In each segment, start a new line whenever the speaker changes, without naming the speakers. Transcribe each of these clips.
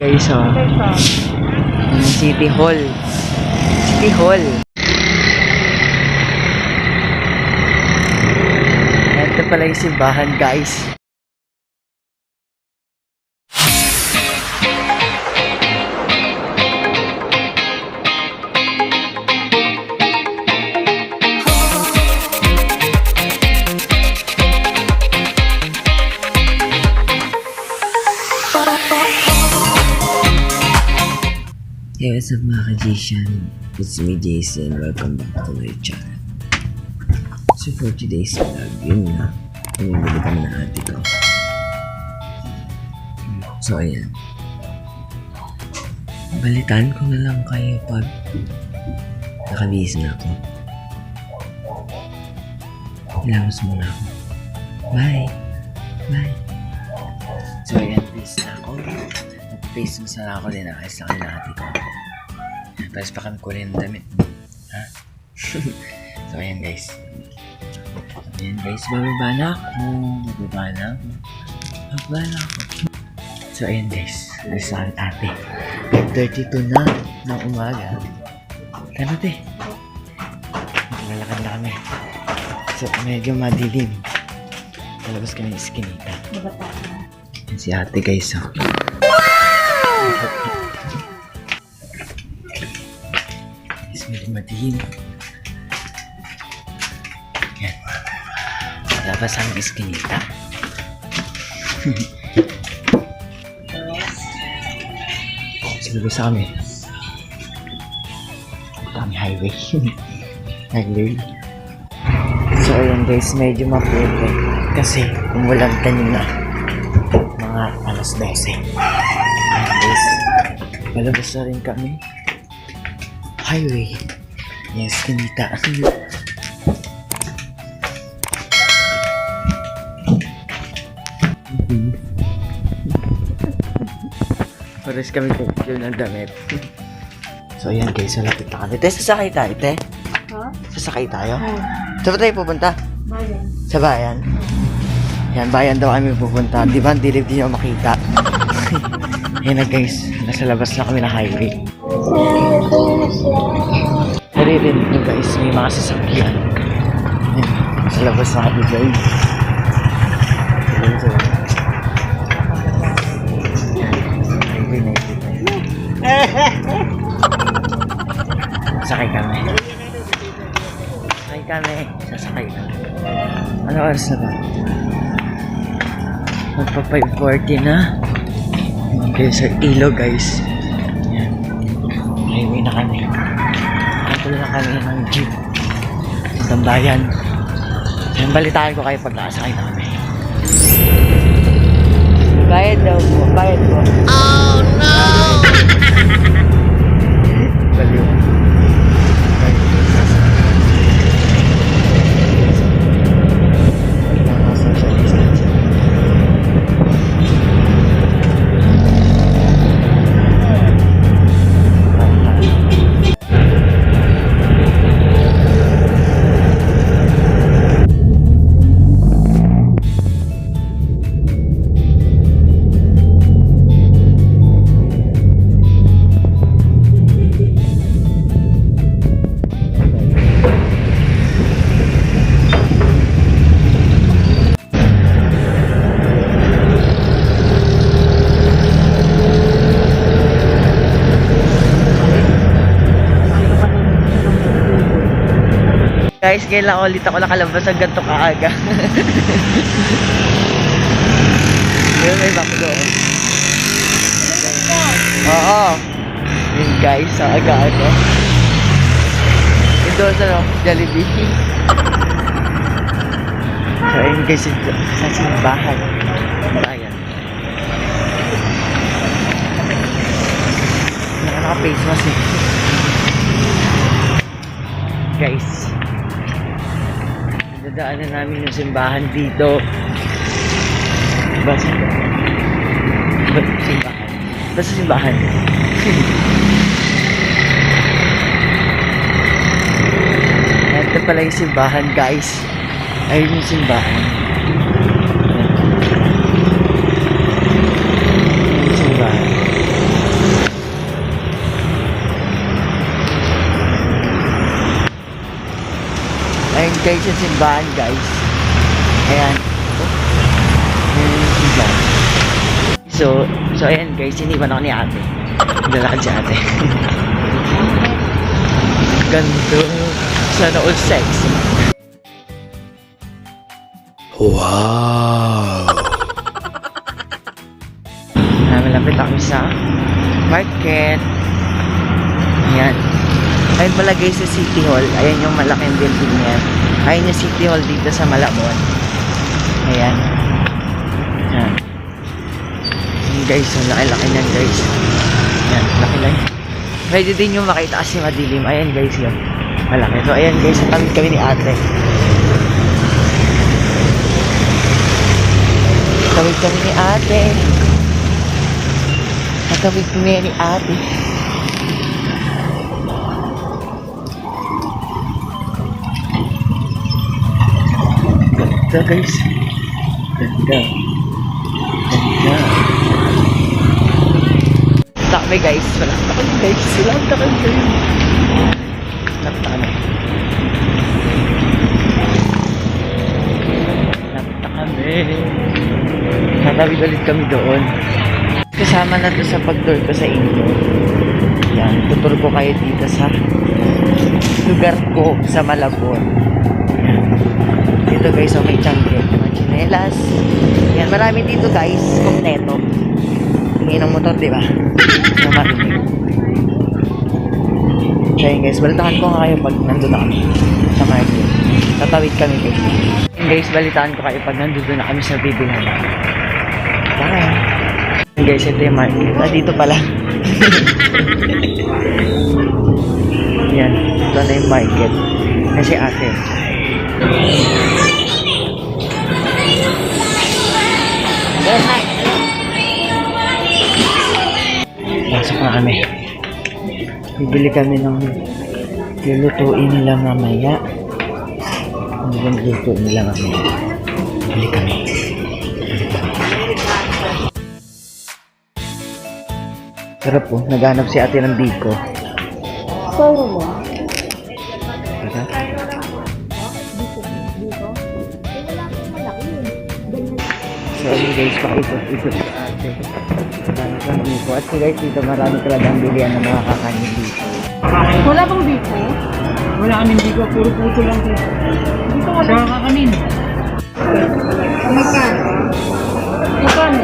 Guys, oh. Yung City Hall. City Hall. Ito pala yung simbahan, guys. Hey, what's up mga ka-Jason? It's me, Jason. Welcome back to my channel. So for today's vlog, yun nga. Pumibili kami ng ate ko. So ayan. Balitaan ko na lang kayo pag nakabihis na ako. Ilabas muna ako. Bye! Bye! So ayan, na. Nag-face mask na ako din. Nakayos na kami ate ko. Tapos pa kami kulay ng damit. Ha? so ayan guys. Ayan guys, bababa na ako. Bababa na ako. Bababa na ako. So ayan guys, alis na ate. 32 na ng umaga. Kano te? Maglalakad na kami. So medyo madilim. Talabas kami ng iskinita. Yan si ate guys. Oh. Medyo madilim. Yan. Labas ang iskinita. Silabas kami. Kami highway. highway. So ayun guys, medyo maputo. Kasi umulan kanina. Mga alas 12. Palabas na rin kami. Highway. Yes, kinita. Pares kami picture ng damit. so ayan guys, malapit na kami. Te, sasakay tayo, te.
Ha?
Sasakay tayo. Saan ba tayo pupunta?
bayan.
Sa bayan. Yan, bayan daw kami pupunta. Di ba, ang dilim di nyo makita. Yan na guys, nasa labas na kami ng highway. Naririnig nyo guys, may mga sasakyan. Yan, sa labas na kami guys. Sakay kami. Sakay kami. Sasakay kami. Ano oras na ba? Magpa 5.40 na. Okay, sa ilo guys. Yan. Highway na kami. Hatol na kami ng jeep. Sa tambayan. Yan, balitaan ko kayo pag nakasakay na kami. Bayad daw po. Bayad po. Oh no! Guys, lang ulit ako nakalabas ng ganito kaaga. Ngayon may bakdo. Oo. Yun guys, sa aga ano. Ito sa no, Jollibee. So ayun guys, sa simbahan. Ayan. Naka-face mask eh. Guys, dadaanan namin yung simbahan dito. Ba simbahan? Ba simbahan? Basta simbahan. Ito pala yung simbahan, guys. Ayun. Yung simbahan. Guys yung simbahan guys. Ayan. So, so ayan guys, iniwan ako ni ate. Lalakad si ate. Ganda. Sana all sexy. Wow! Malapit ako sa market. Ayan. Ayun pala guys sa City Hall. Ayan yung malaking building niyan. Ayun yung City Hall dito sa Malabon. Ayan. Ayan. Guys, ang laki-laki niyan guys. Ayan, laki lang. Pwede din yung makita kasi madilim. Ayan guys yun. Malaki. So ayan guys, tamid kami ni ate. Tawid kami ni ate. Natawid kami ni ate. Ganda guys. Ganda. Ganda. Takme guys. Wala takal guys. Wala takal guys. Lapta kami. Tatawid ulit kami doon. Kasama na to sa pag-tour ko sa inyo. Yan, tutur ko kayo dito sa lugar ko sa Malabon. Dito guys, okay champion. Mga chinelas. Yan, marami dito guys. Kompleto. Tingin ng motor, di ba? So yun guys, balitahan ko nga kayo pag nandun na kami sa market. Tatawid kami guys. Yun guys, balitaan ko kayo pag nandun na kami sa bibilhan. Bye! Yun guys, ito yung market. Ah, dito pala. Yan, ito na yung market. Kasi ate. Na kami. Bibili kami ng lulutuin nila mamaya. Ano bang lulutuin nila mamaya? Bibili kami. Sarap po. Naghanap si ate ng biko.
Solo mo?
Tara. So guys, paikot-ikot si ate. Naghanap ng biko. At guys, dito marami talagang bilihan ng mga kakanin dito.
Wala bang biko?
Wala kaming bigo, puro puso lang dito.
Dito wala.
Saka kakanin.
Magkano? Magkano?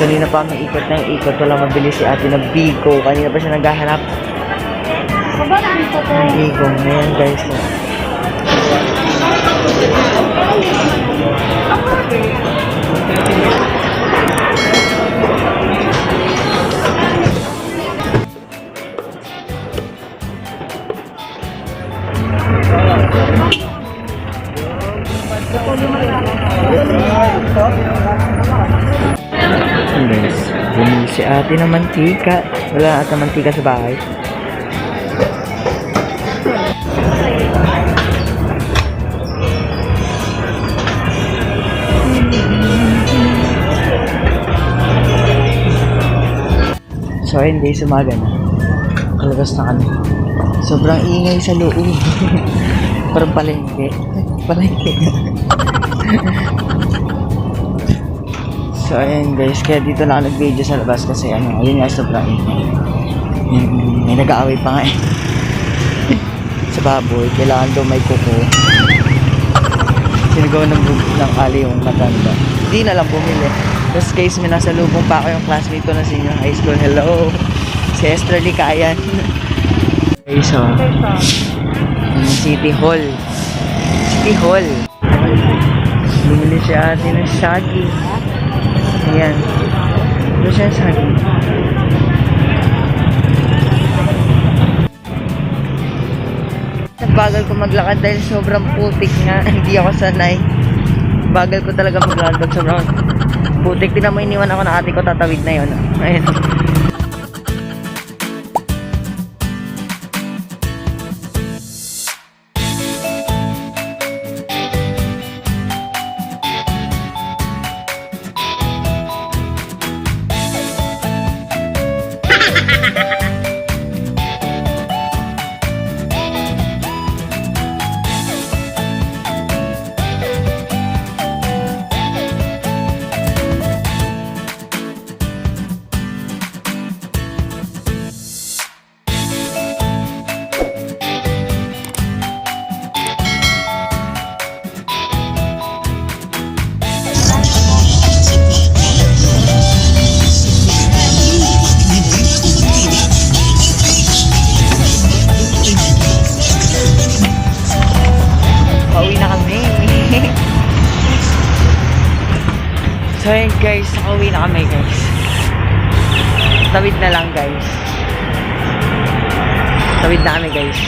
Kanina pa may ikot ng ikot. Wala mabili si ate ng biko. Kanina pa siya naghahanap
Magkano dito to?
ng biko. Ngayon guys. Bumili si ate ng mantika. Wala ata mantika sa bahay. So ayun guys, umaga na. Kalabas na kami. Sobrang ingay sa loob. Parang palengke. palengke. so ayun guys, kaya dito na ako nag-video sa labas kasi ano, ayun nga sobrang ingay. Yan, may nag-aaway pa nga eh. sa baboy, kailangan daw may kuko. Sinagawa ng, ng ali yung matanda. Hindi na lang bumili. Tapos guys, may nasa lubong pa ako yung classmate ko na senior high school. Hello! Si Esther Licayan. okay, so, yung City Hall. City Hall. Bumili si ate ng Shaggy. Ayan. Ano siya Shaggy? Bagal ko maglakad dahil sobrang putik nga. Hindi ako sanay. Bagal ko talaga maglakad sobrang putik. Tinan mo iniwan ako ng ate ko tatawid na yun. Ayan. Guys. Tawid na lang guys. Tawid na kami guys.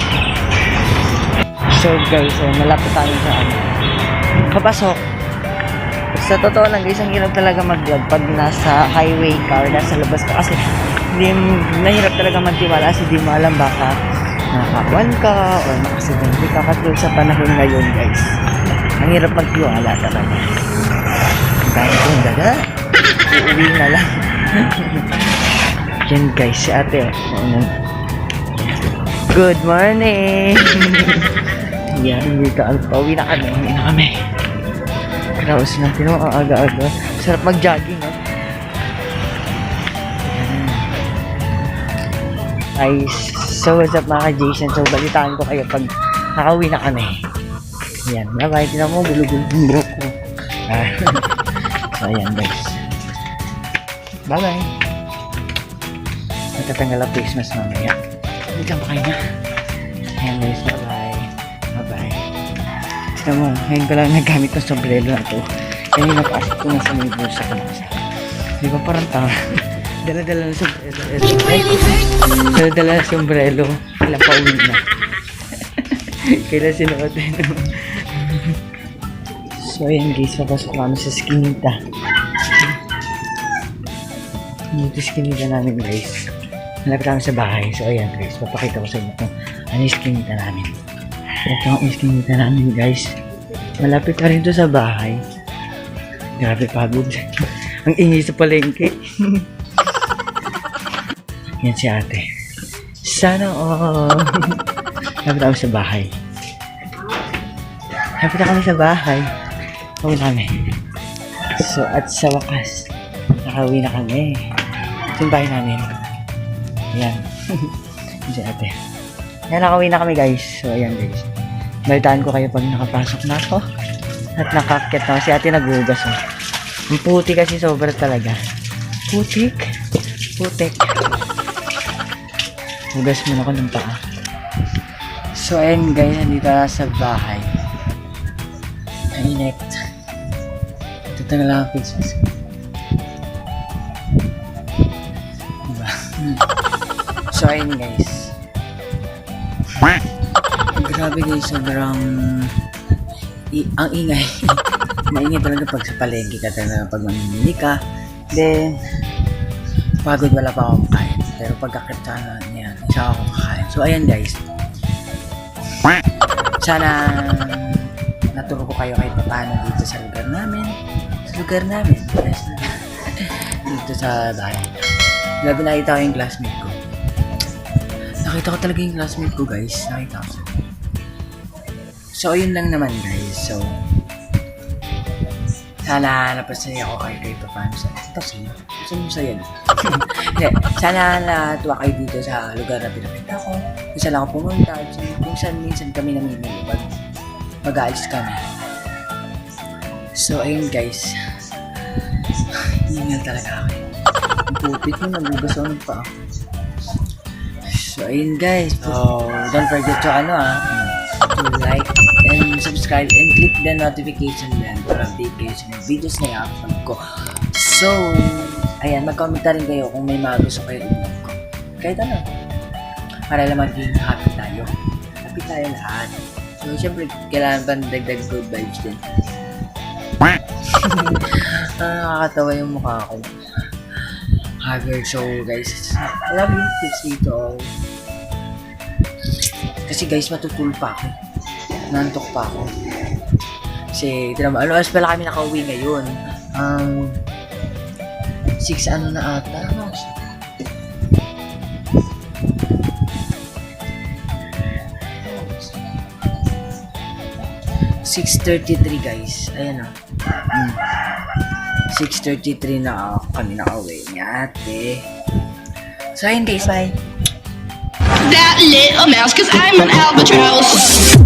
So guys, eh, malapit tayo sa ano. Kapasok. Sa totoo lang guys, ang hirap talaga mag-vlog pag nasa highway ka or nasa labas ka kasi hindi, nahirap talaga magtiwala kasi di mo alam baka nakakuan ka or makasidente ka katulad sa panahon ngayon guys. Ang hirap magtiwala talaga. Ang dami kong daga. Uuwi na lang. Yan guys, si ate. Good morning! Yan, dito. Pauwi na kami. Uwi na kami. Kraus na. Tino, ang aga-aga. Sarap mag-jogging, oh. Ay, so what's up mga ka-Jason? So, balitaan ko kayo pag nakauwi na kami. Yan, bye-bye. Tinan mo, buhok ko. So, ayan guys. Bye-bye. Magtatanggal ang face mask mamaya. Hindi ka makain na. Ayan guys, bye-bye. Bye-bye. Tignan mo, ngayon ko lang nagamit ng sombrero na to. Kanina pa ko nasa may bulsa ko nasa. Di ba parang tanga? Dala-dala ng sombrero. Dala-dala ng sombrero. Kailan pa uwi na. Kailan sinuot ito. so ayan guys, papasok kami sa skinita. Dito skinita namin guys. Malapit kami sa bahay. So ayan guys, papakita ko sa inyo kung ano yung skinita namin. Ito ang skinita namin guys. Malapit ka rin to sa bahay. Grabe pagod. ang ingay sa palengke. Yan si ate. Sana all. Lapit kami sa bahay. Lapit na kami sa bahay. Uwi namin. So, at sa wakas, nakauwi na kami. Ito yung bahay namin. Yan. Yan si ate. Yan, nakauwi na kami guys. So, ayan guys. Balitaan ko kayo pag nakapasok na ako. At nakakit na. Si ate naghugas. Oh. Ang puti kasi sobra talaga. Putik. Putik. Hugas muna ako ng paa. So, ayun guys, nandito na sa bahay. Mainit. Ito na lang ang so, ayun guys. Grabe guys, sobrang i- ang ingay. Maingay talaga pag sa palengke ka talaga pag mamimili ka. Then, pagod wala pa akong kain. Pero pagkakit sana niyan, isa ako kakain. So, ayan guys. Sana naturo ko kayo kahit paano dito sa lugar namin. Sa lugar namin. Dito sa bahay. Grabe nakita ko yung classmate ko. Nakita ko talaga yung classmate ko guys. Nakita ko. So, ayun lang naman guys. So, sana napasaya ko kayo kahit paano sa pasaya. Gusto mo saya na. Sana natuwa kayo dito sa lugar na pinakita ko. Kung saan ako pumunta. Kung saan minsan kami namimili pag mag-aalis kami. So, ayun guys. Nga talaga ako. Ang pupit mo, nagugas ako ng paa. So, ayun guys. So, don't forget to ano ah, to like and subscribe and click the notification bell para update kayo sa mga videos na i-upload ko. So, ayan, mag-comment na rin kayo kung may mga gusto kayo i-vlog ko. Kahit ano. Para lang maging happy tayo. Happy tayo lahat. So, syempre, kailangan pa ng dagdag good vibes din. Ah, nakakatawa yung mukha ko. Haggard. So, guys, I love you. Tips dito. Kasi guys, matutulog pa ako. Nantok pa ako. Kasi, tinan mo, ano oras pala kami nakauwi ngayon? Um, 6 ano na ata? Ano? Six thirty-three guys. Ayan o. Mm. 6.33 na kami nakauwi ni ate. So, ayun guys, bye.
that little mouse, cause I'm an albatross.